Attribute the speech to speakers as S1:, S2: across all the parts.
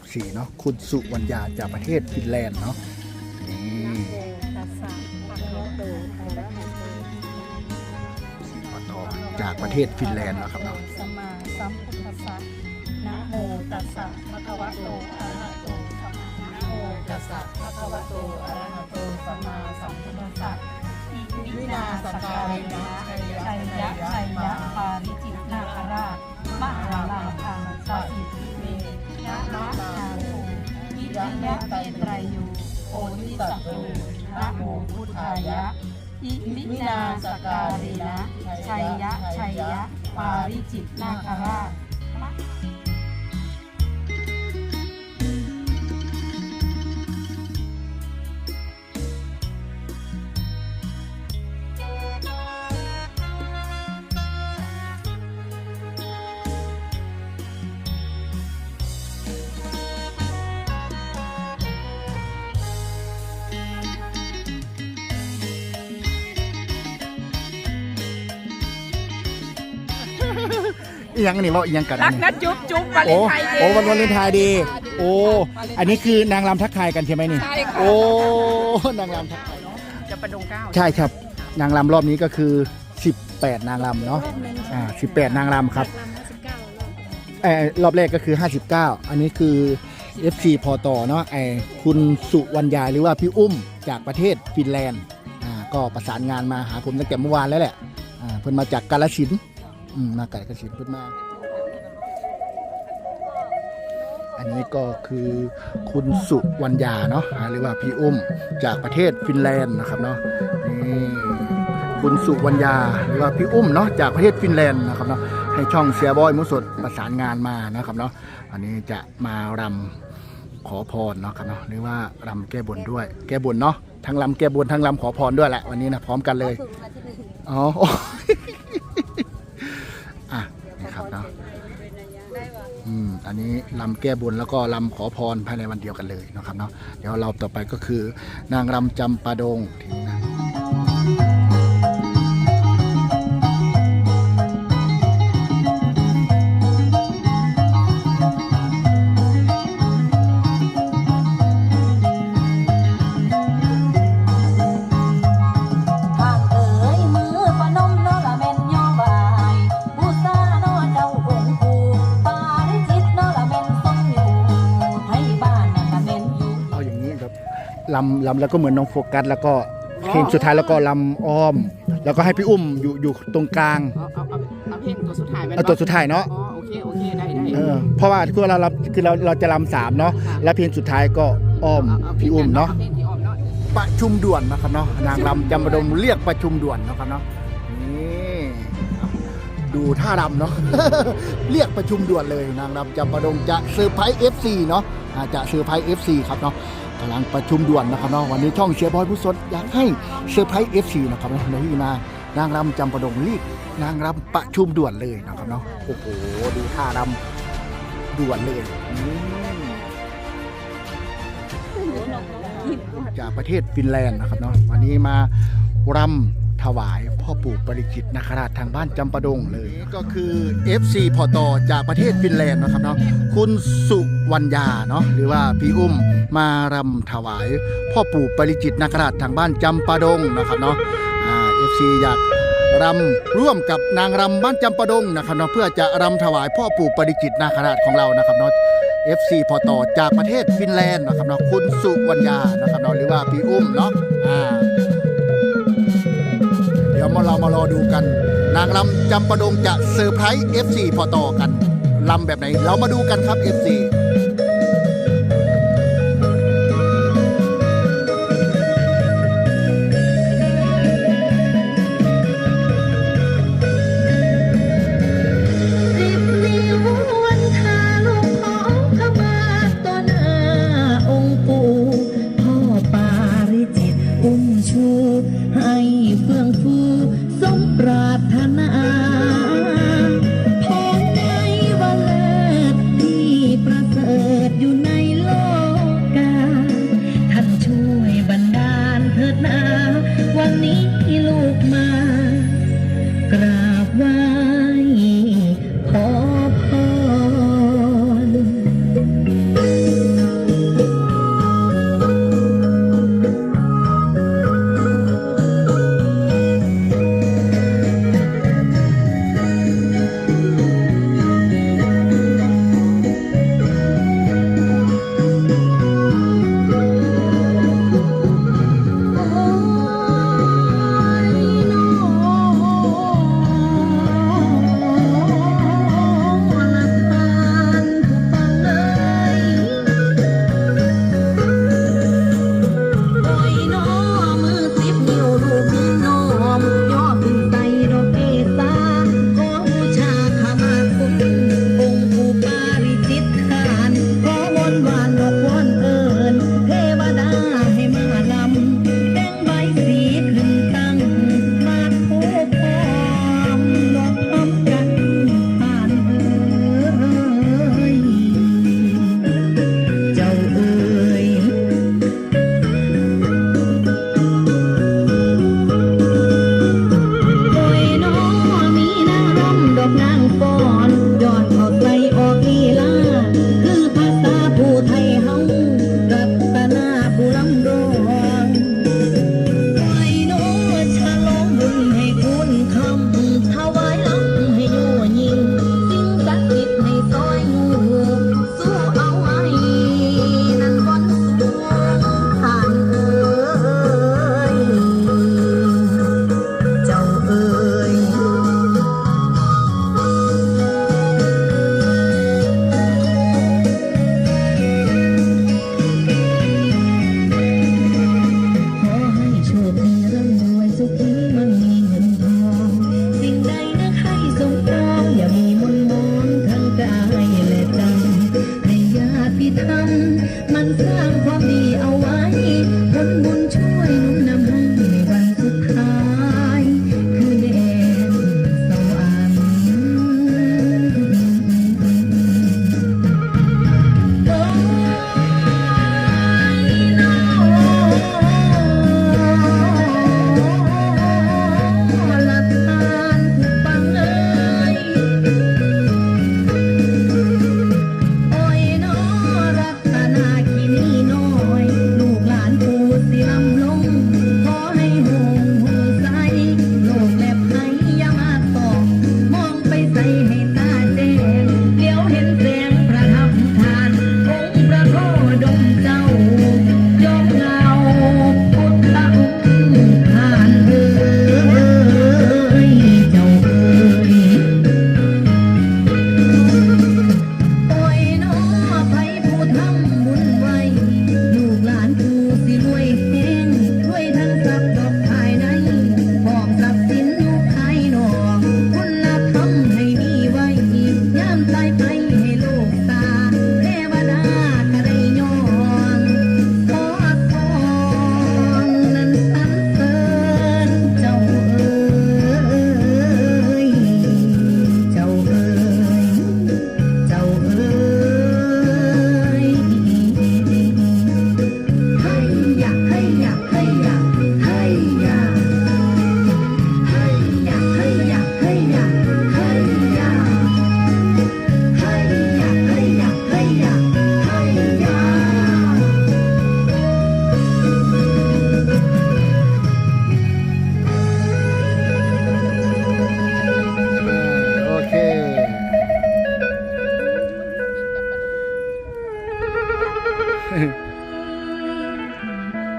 S1: FC เนาะคุณสุวรรณยาจากประเทศฟินแลนด์เนาะนี่
S2: สสะภะคะวะโตอะระหะโต
S1: ขอต่อจากประเทศฟินแลนด์นะครับเนาะ
S2: สัมาสัมพุทธัสสะนะโมตัสสะภะคะวะโตอะระหะโตสัมมานะโมตัสสะภะคะวะโตอะระหะโตสัมมาสัมพุทธัสสะอิมินาสการินะชัยยะชัยยะปาริจิตนาคราชมหาลาภังสถิ ยะเมตรยูโอนิสัตโตนะโมพุทธายะอิมินาสการินะชัยยะชัยยะปาริจิตนาคราช
S1: อีหยังนี่ว่าอีหยังกัน
S3: รั
S1: อั
S3: ก
S1: นนี้
S3: นะจุ๊บจุ๊บวาเล
S1: โอ้
S3: นไทน์เดย์
S1: โอ้วันวาเลนไทน์ดีโอ้อันนี้คือนางรำทักทายกันใช่ไหมนี่
S3: ใช่ค่ะ
S1: โอ้นางรำทักทาย
S3: จะประดงเก้า
S1: ใช่ครับ นางรำรอบนี้ก็คือ 18 นางรำเนาะอ่า18 นางรำครับ เออรอบแรกก็คือ 59 อันนี้คือ FC พอต่อเนาะไอคุณสุวรรณยาหรือว่าพี่อุ้มจากประเทศฟินแลนด์อ่าก็ประสานงานมาหาผมตั้งแต่เมื่อวานแล้วแหละอ่าเพิ่นมาจากกาลสินธุ์ อืมมาจากกาลสินธุ์เพิ่นมา อันนี้ก็คือคุณสุวรรณยาเนาะอ่าหรือว่าพี่อุ้มจากประเทศฟินแลนด์นะครับเนาะนี่คุณสุวรรณยาหรือว่าพี่อุ้มเนาะจากประเทศฟินแลนด์นะครับเนาะให้ช่องเสียบอยมุสดประสานงานมานะครับเนาะอันนี้จะมารำขอพรเนาะครับเนาะหรือว่ารำแก้บนด้วย แก้บนเนาะทั้งรำแก้บนทั้งรำขอพรด้วยแหละวันนี้นะพร้อมกันเลยอ๋ออ่ อืมอันนี้ลำแก้บนแล้วก็ลำขอพรภายในวันเดียวกันเลยนะครับเนาะเดี๋ยวเราต่อไปก็คือนางรำจำปาดงทีนำลำแล้วก็เหมือนน้องโฟกัสแล้วก็เพลงสุดท้ายแล้วก็ลำอ้อม แล้วก็ให้พี่อุ้มอยู่อยู่ตรงกลาง
S3: เอาเอาเอาเอาเพลงตัวสุดท้ายไหม
S1: เอาตัวสุดท้ายเนาะ
S3: อ๋อโอเคโอเคได้ได้
S1: เออเพราะว่าคือเราเราคือเราเราจะลำสามเนาะแล้วเพลงสุดท้ายก็อ้อม
S3: เาเา
S1: พี่อุ้มเนาะ
S3: อเพลงที่อ้อมเนาะ
S1: ประชุมด่วนนะครับเนาะนางรำจำปาดงเรียกประชุมด่วนนะครับเนาะนี่ครับดูท่ารำเนาะเรียกประชุมด่วนเลยนางรำจำปาดงจะเซอร์ไพรส์ FC เนาะอาจจะเซอร์ไพรส์ FC ครับเนาะ กำลังประชุมด่วนนะครับเนาะวันนี้ช่องเชียร์บอยผู้สดอยากให้เซอร์ไพรส์เอฟซีนะครับเนาะในที่มานางรำจำประดงรีบนางรำประชุมด่วนเลยนะครับเนาะโอ้โหดูท่ารำด่วนเลยจากประเทศฟินแลนด์นะครับเนาะวันนี้มารำ ถวายพ่อปู่ปริจิตนาคราชทางบ้านจำปาดงเลย ก็คือ FC พอตอจากประเทศฟินแลนด์นะครับเนาะคุณสุวรรณยาเนาะหรือว่าพี่อุ้มมารำถวาย พ่อปู่ปริจิตนาคราชทางบ้านจำปาดงนะครับเนาะอ่า FC อยากรำร่วมกับนางรำบ้านจำปาดงนะครับเนาะเพื่อจะรำถวายพ่อปู่ปริจิตนาคราชของเรานะครับเนาะ FC พอต่อจากประเทศฟินแลนด์นะครับเนาะคุณสุวรรณยานะครับเนาะหรือว่าพี่อุ้มเนาะอ่า วมาเรามารอดูกัน นางลำจำปาดงจะเซอร์ไพรส์ FC พอต่อกันลำแบบไหน เรามาดูกันครับ FC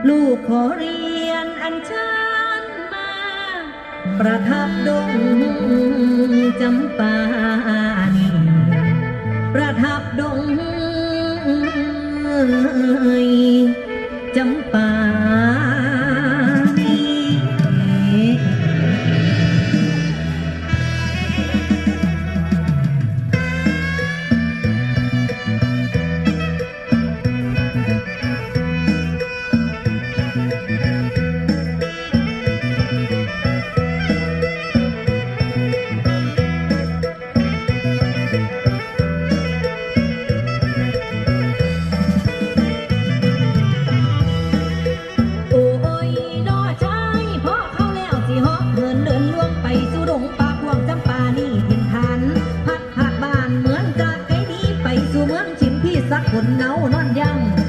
S4: ลูกขอเรี
S1: ยนอันเชิญมา ประทับดงจำปานีประทับดงจำปา สักคนเงานอนยัง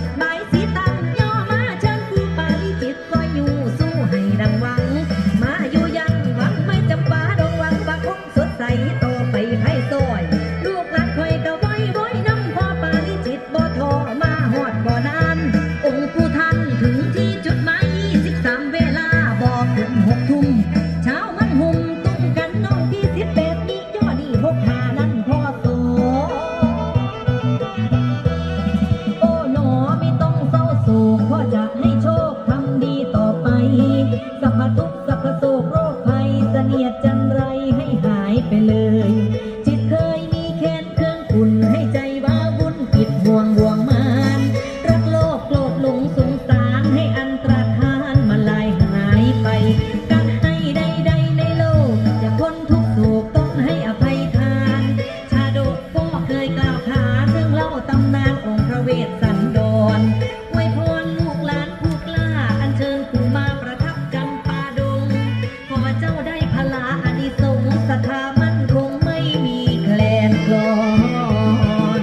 S1: ตำนานองค์พระเวสสันดรไวยพรลูกหลานผู้กล้า อันเชิญครูมาประทับจำปาดง ขอเจ้าได้พลาอานิสงสถามั่นคงไม่มีแคลนกลอน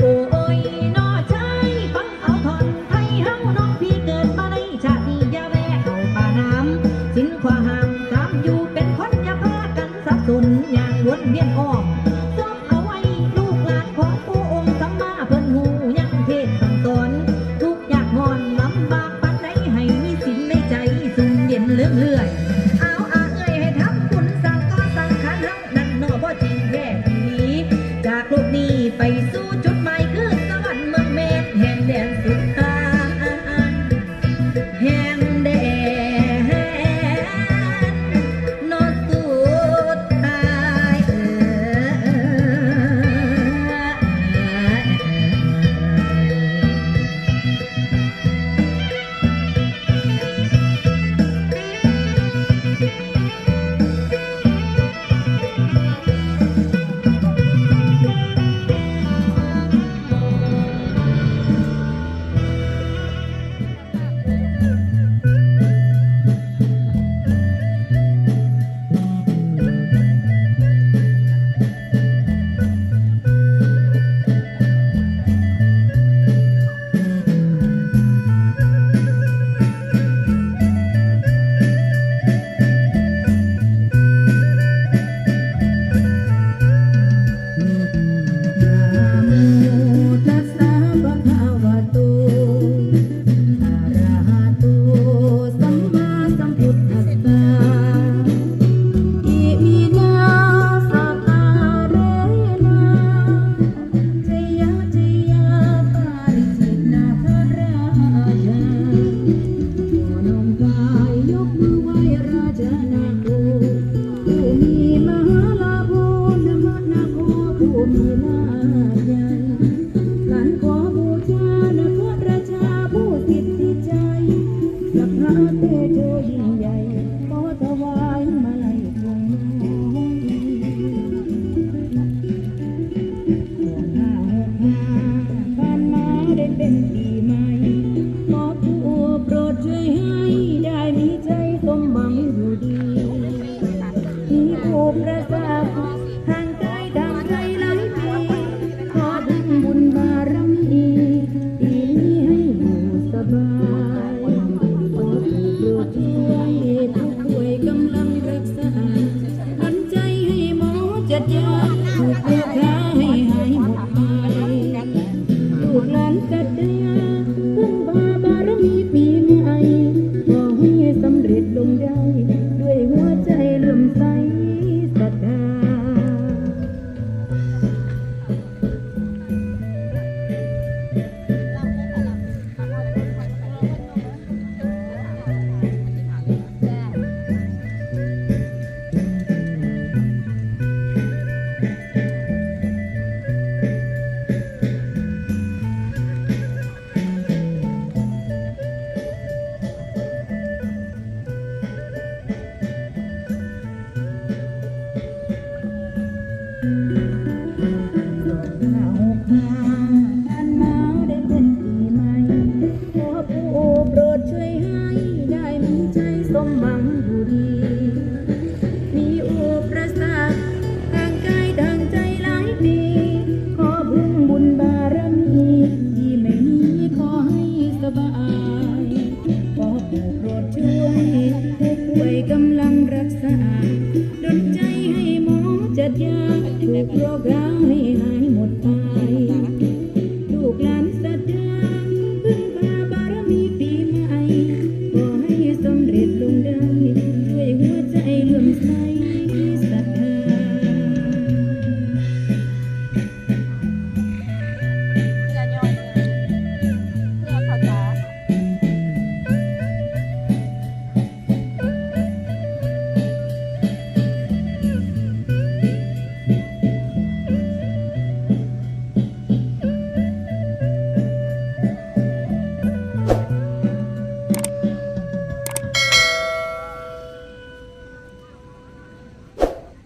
S1: โอ้ยนอใช้ฟังเอาทอนไทยเฮาน้องพี่เกิดมาในชาตินี้ยาแวะเอาป่าน้ำสินความห่างตามอยู่เป็นคนอย่าพากันสับสน วนเวียนอ้อม เจ็ดเบื่อ